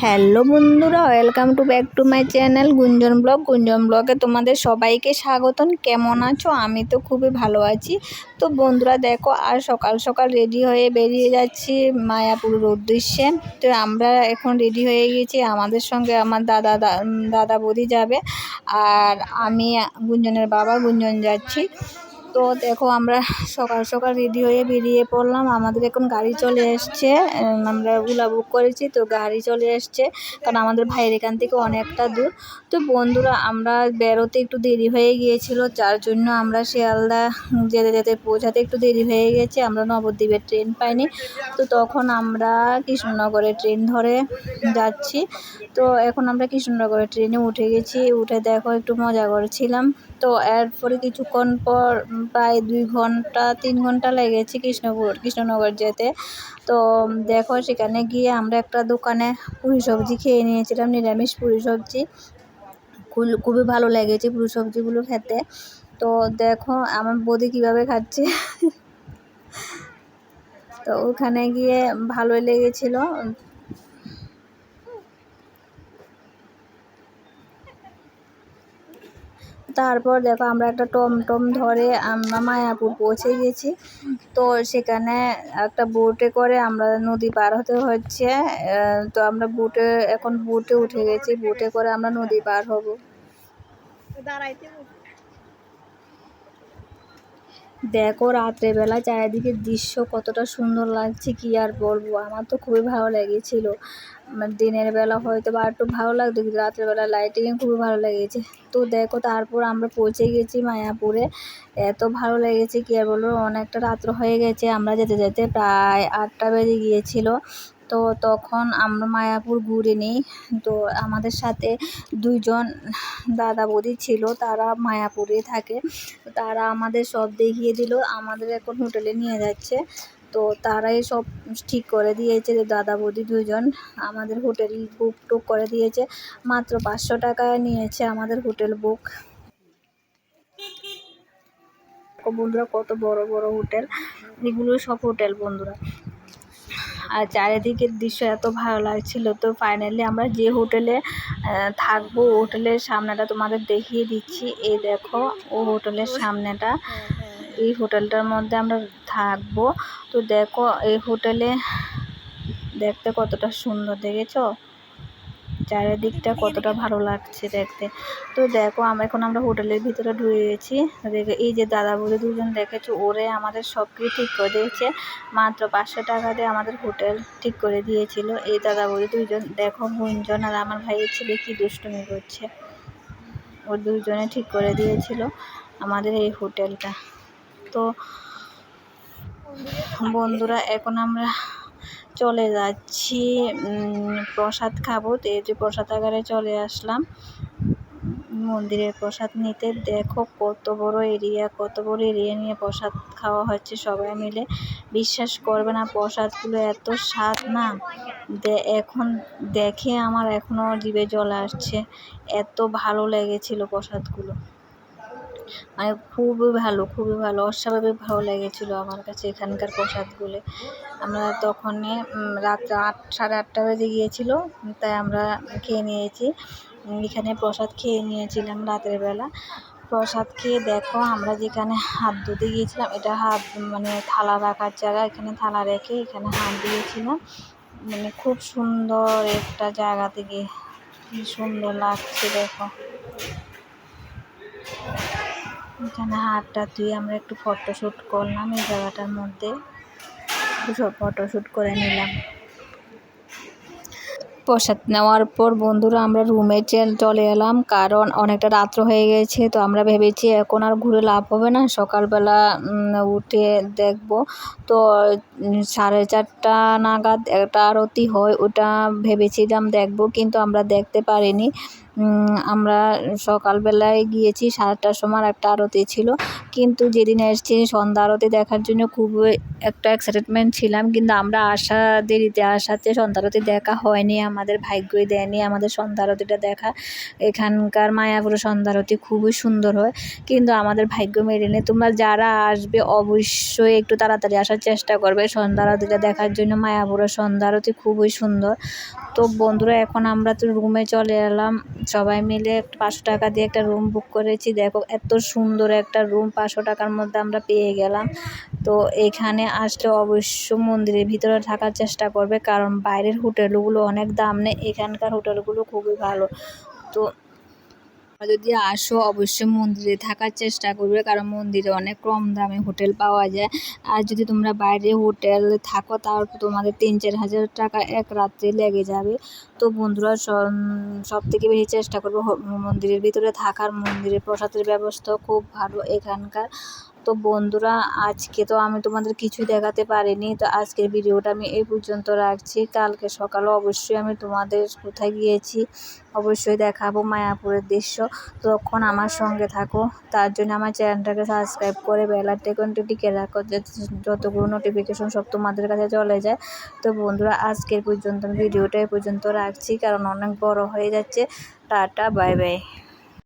Hello বন্ধুরা welcome to back to my channel Gunjan blog. Gunjan ব্লগে তোমাদের সবাইকে স্বাগতম। কেমন আছো? আমি তো খুবই ভালো আছি। তো বন্ধুরা, দেখো, আর সকাল সকাল রেডি হয়ে বেরিয়ে যাচ্ছি মায়াপুরের উদ্দেশ্যে। তো আমরা এখন রেডি হয়ে গেছি। আমাদের সঙ্গে আমার দাদা দাদা বৌদি যাবে। আর আমি, গুঞ্জনের বাবা, গুঞ্জন যাচ্ছি। তো দেখো আমরা সকাল সকাল রেডি হয়ে বেরিয়ে পড়লাম। আমাদের এখন গাড়ি চলে এসছে। আমরা ওলা বুক করেছি, তো গাড়ি চলে এসছে। কারণ আমাদের ভাইয়ের এখান থেকে অনেকটা দূর। তো বন্ধুরা, আমরা বেরোতে একটু দেরি হয়ে গিয়েছিল, যার জন্য আমরা শিয়ালদা যেতে যেতে পৌঁছাতে একটু দেরি হয়ে গেছে। আমরা নবদ্বীপের ট্রেন পাইনি। তো তখন আমরা কৃষ্ণনগরের ট্রেন ধরে যাচ্ছি। তো এখন আমরা কৃষ্ণনগরের ট্রেনে উঠে গেছি। উঠে দেখো একটু মজা করেছিলাম। তো এরপরে কিছুক্ষণ পর প্রায় দুই ঘণ্টা, তিন ঘণ্টা লেগেছে কৃষ্ণপুর, কৃষ্ণনগর যেতে। তো দেখো সেখানে গিয়ে আমরা একটা দোকানে পুরি সবজি খেয়ে নিয়েছিলাম, নিরামিষ পুরি সবজি। খুবই ভালো লেগেছে পুরি সবজিগুলো খেতে। তো দেখো আমার বৌদি কীভাবে খাচ্ছে। তো ওখানে গিয়ে ভালোই লেগেছিলো। তারপর দেখো আমরা একটা টমটম ধরে আমরা মায়াপুর পৌঁছে গেছি। তো সেখানে একটা বোটে করে আমরা নদী পার হতে হচ্ছে তো আমরা বোটে এখন বোটে উঠে গেছি। বোটে করে আমরা নদী পার হব। দাঁড়াইতে দেখো, রাত্রেবেলা চারিদিকে দৃশ্য কতটা সুন্দর লাগছে, কি আর বলব? আমার তো খুবই ভালো লেগেছিল। দিনের বেলা হয়তো বা একটু ভালো লাগতো, কিন্তু রাত্রেবেলা লাইটিং খুবই ভালো লেগেছে। তো দেখো, তারপর আমরা পৌঁছে গেছি মায়াপুরে। এত ভালো লেগেছে, কি আর বলব? অনেকটা রাত্র হয়ে গেছে, আমরা যেতে যেতে প্রায় আটটা বেজে গিয়েছিল। তো তখন আমরা মায়াপুর ঘুরে নিই। তো আমাদের সাথে দুইজন দাদা বৌদি ছিল, তারা মায়াপুরে থাকে। তারা আমাদের সব দেখিয়ে দিল, আমাদের এখন হোটেলে নিয়ে যাচ্ছে। তো তারাই সব ঠিক করে দিয়েছে যে দাদা বৌদি দুজন আমাদের হোটেল বুক টুক করে দিয়েছে। মাত্র পাঁচশো টাকায় নিয়েছে আমাদের হোটেল বুক। বন্ধুরা, কত বড় বড় হোটেল। এগুলো সব হোটেল বন্ধুরা। আর চারিদিকের দৃশ্য এত ভালো লাগছিল। তো ফাইনালি আমরা যে হোটেলে থাকব, হোটেলের সামনেটা তোমাদের দেখিয়ে দিচ্ছি। এই দেখো, ও হোটেলের সামনেটা। এই হোটেলটার মধ্যে আমরা থাকব। তো দেখো, এই হোটেলে দেখতে কতটা সুন্দর, দেখেছ? চারিদিকটা কতটা ভালো লাগছে দেখতে। তো দেখো, আমরা এখন আমরা হোটেলের ভিতরে ঢুকে গেছি দেখে এই যে দাদা বৌদি দুজন দেখেছ, ওরে আমাদের সব কিছু ঠিক করে দিয়েছে। মাত্র পাঁচশো টাকা দিয়ে আমাদের হোটেল ঠিক করে দিয়েছিল। এই দাদা বৌদি দুজন দেখো গুঞ্জন আর আমার ভাইয়ের ছেলে কী দুষ্টুমি করছে। ও দুজনে ঠিক করে দিয়েছিল আমাদের এই হোটেলটা। তো বন্ধুরা, এখন আমরা চলে যাচ্ছি প্রসাদ খাব। তো এই যে প্রসাদাগারে চলে আসলাম। মন্দিরের প্রসাদ নিতে। দেখো কত বড় এরিয়া কত বড় এরিয়া নিয়ে প্রসাদ খাওয়া হচ্ছে সবাই মিলে। বিশ্বাস করবে না, প্রসাদগুলো এত স্বাদ না। এখন দেখে আমার এখনও জিভে জল আসছে। এত ভালো লেগেছিল প্রসাদগুলো। মানে খুবই ভালো খুবই ভালো, অস্বাভাবিক ভালো লেগেছিলো আমার কাছে এখানকার প্রসাদগুলো। আমরা তখনই রাত আট, সাড়ে আটটা বেজে গিয়েছিল, তাই আমরা খেয়ে নিয়েছি। এখানে প্রসাদ খেয়ে নিয়েছিলাম রাতের বেলা। প্রসাদ খেয়ে দেখো, আমরা যেখানে হাত ধুতে গিয়েছিলাম, এটা হাত মানে থালা রাখার জায়গা, এখানে থালা রেখে এখানে হাত দিয়েছিলাম। মানে খুব সুন্দর একটা জায়গা থেকে, কি সুন্দর লাগছে দেখো। এখানে হাতটা ধুয়ে আমরা একটু ফটোশ্যুট করলাম এই জায়গাটার মধ্যে। সব ফটোশ্যুট করে নিলাম। প্রসাদ নেওয়ার পর বন্ধুরা আমরা রুমে চলে এলাম, কারণ অনেকটা রাত্র হয়ে গেছে, তো আমরা ভেবেছি এখন আর ঘুরে লাভ হবে না। সকালবেলা উঠে দেখব। তো সাড়ে চারটা নাগাদ একটা আরতি হয়, ওটা ভেবেছিলাম দেখব, কিন্তু আমরা দেখতে পারিনি। আমরা সকালবেলায় গিয়েছি, সাতটার সময় একটা আরতি ছিল। কিন্তু যেদিন এসেছি, সন্ধ্যা আরতি দেখার জন্য খুবই একটা এক্সাইটেডমেন্ট ছিলাম। কিন্তু আমরা আসা দেরিতে আসাতে সন্ধ্যা আরতি দেখা হয়নি, আমাদের ভাগ্যই দেয়নি আমাদের সন্ধ্যা আরতিটা দেখা। এখানকার মায়াপুরের সন্ধ্যা আরতি খুবই সুন্দর হয়, কিন্তু আমাদের ভাগ্য মেলেনি তোমরা যারা আসবে, অবশ্যই একটু তাড়াতাড়ি আসার চেষ্টা করবে। সন্ধ্যা আরতিটা দেখার জন্য মায়াপুরের সন্ধ্যা আরতি খুবই সুন্দর। তো বন্ধুরা, এখন আমরা তো রুমে চলে এলাম। সবাই মিলে পাঁচশো টাকা দিয়ে একটা রুম বুক করেছি। দেখো, এত সুন্দর একটা রুম পাঁচশো টাকার মধ্যে আমরা পেয়ে গেলাম। তো এখানে আসলে অবশ্য মন্দিরের ভিতরে থাকার চেষ্টা করবে, কারণ বাইরের হোটেলগুলো অনেক দাম নেই। এখানকার হোটেলগুলো খুবই ভালো। তো যদি আসো, অবশ্যই মন্দিরে থাকার চেষ্টা করবে, কারণ মন্দিরে অনেক কম দামে হোটেল পাওয়া যায়। আর যদি তোমরা বাইরে হোটেল থাকো তার তোমাদের তিন চার হাজার টাকা এক রাত্রে লেগে যাবে। তো বন্ধুরা, সব থেকে বেশি চেষ্টা করব মন্দিরের ভিতরে থাকার। মন্দিরের প্রসাদের ব্যবস্থা খুব ভালো এখানকার। তো বন্ধুরা, আজকে তো আমি তোমাদের কিছুই দেখাতে পারিনি, তো আজকের ভিডিওটা আমি এই পর্যন্ত রাখছি। কালকে সকালে অবশ্যই আমি তোমাদের কোথায় গিয়েছি অবশ্যই দেখাবো মায়াপুরের দৃশ্য। তখন আমার সঙ্গে থাকো, তার জন্য আমার চ্যানেলটাকে সাবস্ক্রাইব করে বেলার টেকনটি টিকে রাখো যতগুলো নোটিফিকেশন সব তোমাদের কাছে চলে যায়। তো বন্ধুরা, আজকের পর্যন্ত ভিডিওটা এই পর্যন্ত রাখছি, কারণ অনেক বড় হয়ে যাচ্ছে। Tata bye bye